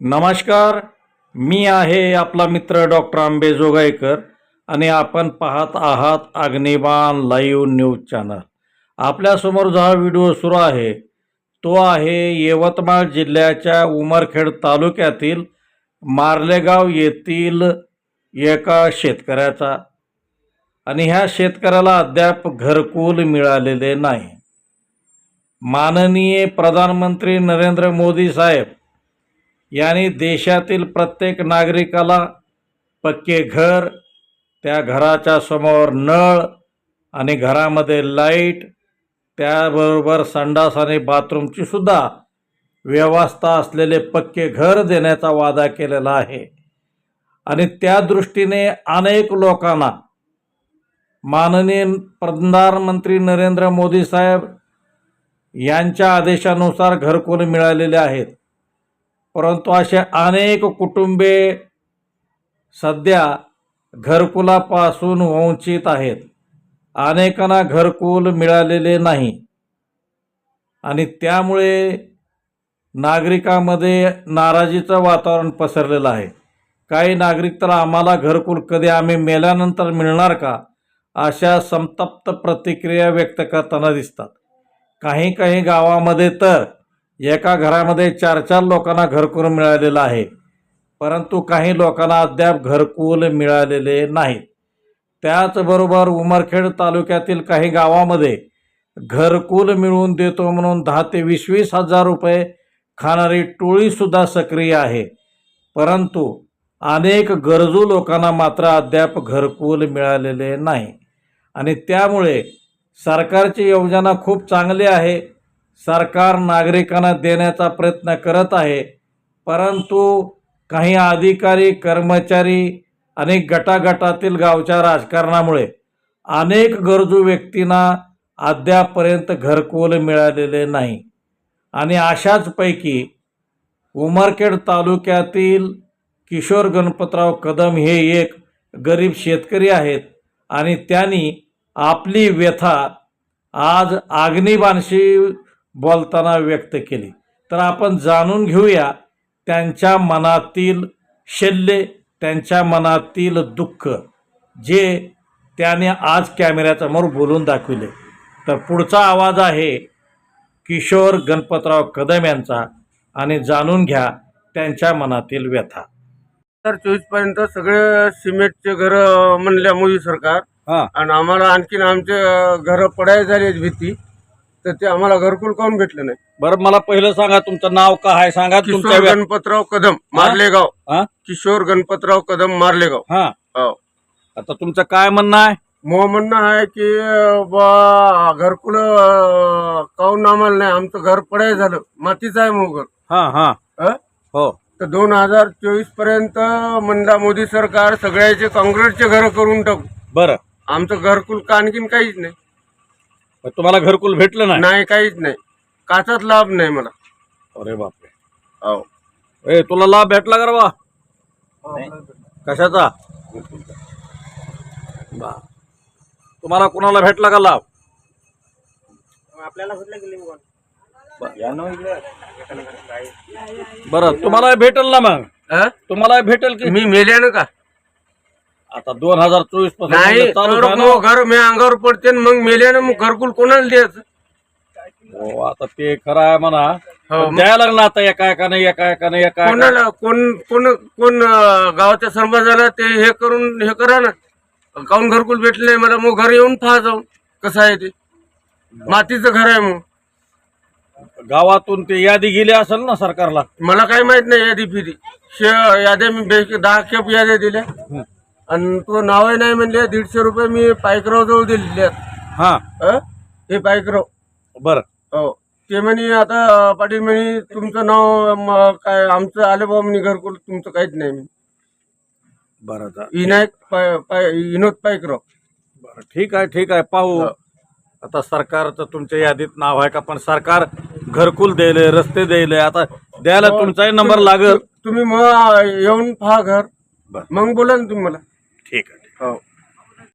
नमस्कार मी आहे आपला मित्र डॉक्टर आंबेजोगाईकर आणि आपण पाहत आहात अग्निबाण लाईव्ह न्यूज चॅनल. आपल्यासमोर जो हा व्हिडिओ सुरू आहे तो आहे यवतमाळ जिल्ह्याच्या उमरखेड तालुक्यातील मार्लेगाव येथील एका शेतकऱ्याचा. आणि ह्या शेतकऱ्याला अद्याप घरकुल मिळालेले नाही. माननीय प्रधानमंत्री नरेंद्र मोदी साहेब यांनी देशातील प्रत्येक नागरिकाला पक्के घर त्या घराच्या समोर नळ आणि घरामध्ये लाइट त्याबरोबर संडास आणि बाथरूमची सुद्धा व्यवस्था असलेले पक्के घर देण्याचा वादा केलेला आहे. आणि त्या दृष्टीने अनेक लोकांना माननीय प्रधानमंत्री नरेंद्र मोदी साहेब यांच्या आदेशानुसार घरकुल मिळालेले आहेत. परंतु असे अनेक कुटुंबे सध्या घरकुलापासून वंचित आहेत. अनेकांना घरकुल मिळालेले नाही. आणि त्यामुळे नागरिकामध्ये नाराजीचं वातावरण पसरलेलं आहे. काही नागरिक तर आम्हाला घरकुल कधी आम्ही मेल्यानंतर मिळणार का? अशा संतप्त प्रतिक्रिया व्यक्त करताना दिसतात. काही काही गावामध्ये तर एका घरामध्ये चार चार लोकांना घरकुल मिळालेलं आहे. परंतु काही लोकांना अद्याप घरकुल मिळालेले नाहीत. त्याचबरोबर उमरखेड तालुक्यातील काही गावामध्ये घरकुल मिळवून देतो म्हणून दहा ते वीस वीस हजार रुपये खाणारी टोळीसुद्धा सक्रिय आहे. परंतु अनेक गरजू लोकांना मात्र अद्याप घरकुल मिळालेले नाही. आणि त्यामुळे सरकारची योजना खूप चांगली आहे. सरकार नागरिकांना देण्याचा प्रयत्न करत आहे परंतु काही अधिकारी कर्मचारी आणि गटागटातील गावच्या राजकारणामुळे अनेक गरजू व्यक्तींना अद्यापर्यंत घरकुल मिळालेले नाही. आणि अशाचपैकी उमरखेड तालुक्यातील किशोर गणपतराव कदम हे एक गरीब शेतकरी आहेत आणि त्यांनी आपली व्यथा आज अग्निबाणशी बोलताना व्यक्त केली. तर आपण जाणून घेऊया त्यांच्या मनातील शल्य त्यांच्या मनातील दुःख जे त्याने आज कॅमेऱ्यासमोर बोलून दाखविले. तर पुढचा आवाज आहे किशोर गणपतराव कदम यांचा आणि जाणून घ्या त्यांच्या मनातील व्यथा. हजार चोवीसपर्यंत सगळे सिमेंटचे घर म्हणल्या मोदी सरकार. हा. आणि आम्हाला आणखीन आमचे घर पडाय झाली भीती. तर ते आम्हाला घरकुल काऊन भेटलं नाही? बरं मला पहिलं सांगा तुमचं नाव काय आहे? सांगा तुमच्या किशोर व्या- गणपतराव कदम मारलेगाव. हा? किशोर गणपतराव कदम मारलेगाव. हा. हो. आता तुमचं काय म्हणणं आहे? मग म्हणणं आहे की अं, बा घरकुल अं, काऊन आम्हाला नाही? आमचं घर पडाय झालं. मातीचं आहे मग घर. हा हा. हं? हो. तर दोन हजार चोवीसपर्यंत म्हणला मोदी सरकार सगळ्याचे काँक्रीटचे घर करून टाकू. बरं. आमचं घरकुल का आणखीन काहीच नाही? मग तुम्हाला घरकुल भेटलं नाही? नाही काहीच नाही. काचाच लाभ नाही मला. अरे बापरे. हो. ए तुला लाभ भेटला का रे बा? कशाचा? बा. तुम्हाला कोणाला भेटला का लाभ? आपल्याला बरं तुम्हाला भेटेल ना मग? तुम्हाला भेटेल की? मी मेल्यानं का? आता दोन हजार चोवीस नाही तर? मग घर मी अंगावर पडते आणि मग मेल्यानं मग घरकुल कोणाला द्यायचं? हो आता ते खरं आहे म्हणा. हो, पण द्यायला लागला आता एका एकाने एका एकाने एका एका- कोणाला कोण कोण कोण अं, गावाच्या सरपंचाला ते हे करून हे करा ना. काऊन घरकुल भेटले नाही? मला मग घर येऊन पहा जाऊन कसं आहे ते. मातीचं घर आहे मग. गावातून ते यादी गेली असेल ना सरकारला? मला काही माहीत नाही यादी फिरी शे याद्या मी दहा खेप याद्या दिल्या. आणि तो नावही नाही म्हणले दीडशे रुपये मी पायकराव जवळ दिलेले आहेत. हा. अं? हे पायकराव. बर. हो. ते म्हणे आता पाटील म्हणे तुमचं नाव म, काय आमचं आले बाबा म्हणे घरकुल तुमचं काहीच नाही म्हणे. बरं विनायक पाय पाय विनोद पायकराव. बरं ठीक आहे ठीक आहे. पाहू. हो. आता सरकारचं तुमच्या यादीत नाव आहे का? पण सरकार घरकुल द्यायले रस्ते द्यायले आता द्यायला हो. तुमचाही नंबर लागल. तुम्ही मग येऊन पहा घर. बरं. मग बोला ना तुम्ही मला. ठीक आहे हो।